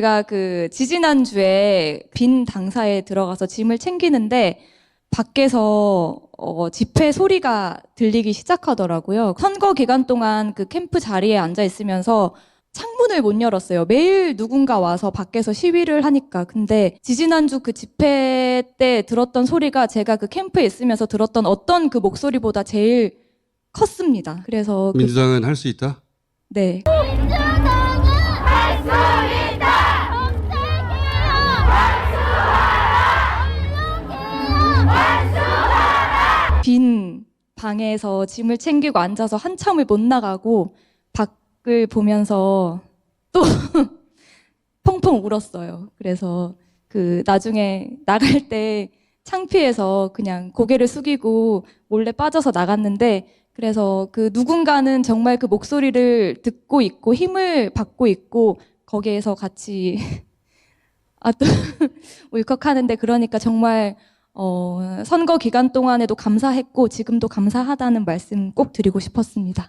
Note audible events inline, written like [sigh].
제가 그 지지난주에 빈 당사에 들어가서 짐을 챙기는데 밖에서 어, 집회 소리가 들리기 시작하더라고요. 선거 기간 동안 그 캠프 자리에 앉아 있으면서 창문을 못 열었어요. 매일 누군가 와서 밖에서 시위를 하니까. 근데 지지난주 그 집회 때 들었던 소리가 제가 그 캠프에 있으면서 들었던 어떤 그 목소리보다 제일 컸습니다. 그래서 그, 민주당은 할 수 있다? 네. 빈 방에서 짐을 챙기고 앉아서 한참을 못 나가고 밖을 보면서 또 [laughs] 펑펑 울었어요. 그래서 그 나중에 나갈 때 창피해서 그냥 고개를 숙이고 몰래 빠져서 나갔는데 그래서 그 누군가는 정말 그 목소리를 듣고 있고 힘을 받고 있고 거기에서 같이 [laughs] 아또 울컥하는데 그러니까 정말 어, 선거 기간 동안에도 감사했고 지금도 감사하다는 말씀 꼭 드리고 싶었습니다.